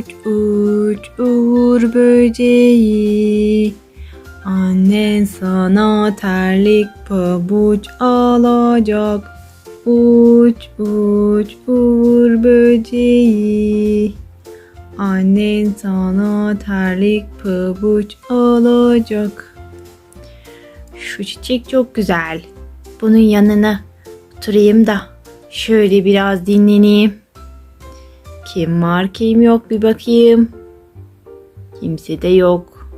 Uç uç uğur böceği. Annen sana terlik pabuç alacak. Uç uç uğur böceği. Annen sana terlik pabuç alacak. Şu çiçek çok güzel. Bunun yanına oturayım da şöyle biraz dinleneyim. Kim var kim yok bir bakayım. Kimse de yok.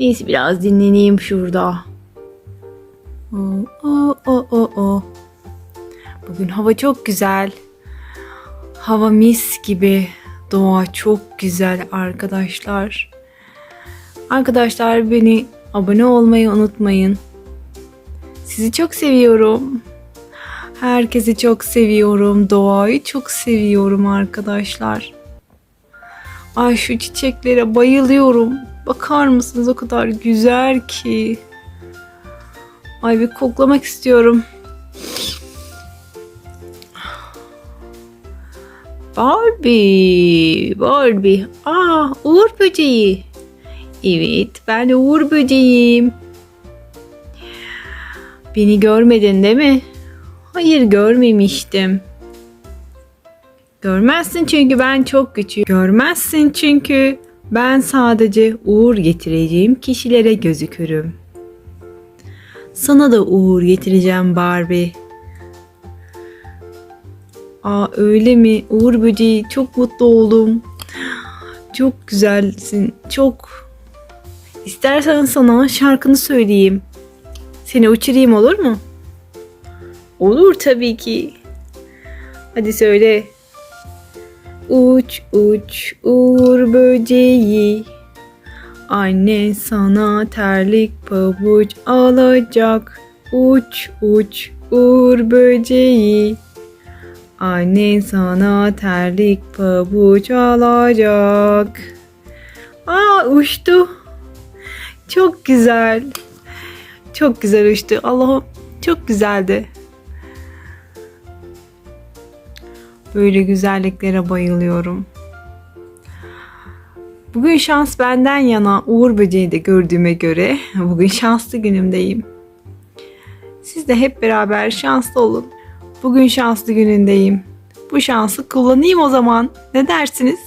Neyse biraz dinleneyim şurada. O, o, o, o, o. Bugün hava çok güzel. Hava mis gibi. Doğa çok güzel arkadaşlar. Arkadaşlar beni abone olmayı unutmayın. Sizi çok seviyorum. Herkesi çok seviyorum. Doğayı çok seviyorum arkadaşlar. Ay şu çiçeklere bayılıyorum. Bakar mısınız o kadar güzel ki. Ay bir koklamak istiyorum. Barbie, Barbie. Aa, Uğur böceği. Evet, ben Uğur böceğim. Beni görmedin değil mi? Hayır, görmemiştim. Görmezsin çünkü ben çok küçüğüm. Görmezsin çünkü ben sadece uğur getireceğim kişilere gözükürüm. Sana da uğur getireceğim Barbie. Aa öyle mi? Uğur böceği çok mutlu oldum. Çok güzelsin. Çok. İstersen sana şarkını söyleyeyim. Seni uçurayım olur mu? Olur tabii ki. Hadi söyle. Uç uç uğur böceği. Anne sana terlik pabuç alacak. Uç uç uğur böceği. Annen sana terlik pabuç alacak. Aa uçtu. Çok güzel. Çok güzel uçtu. Allah'ım çok güzeldi. Böyle güzelliklere bayılıyorum. Bugün şans benden yana Uğur böceği de gördüğüme göre bugün şanslı günümdeyim. Siz de hep beraber şanslı olun. Bugün şanslı günündeyim. Bu şansı kullanayım o zaman. Ne dersiniz?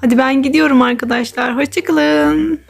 Hadi ben gidiyorum arkadaşlar. Hoşçakalın.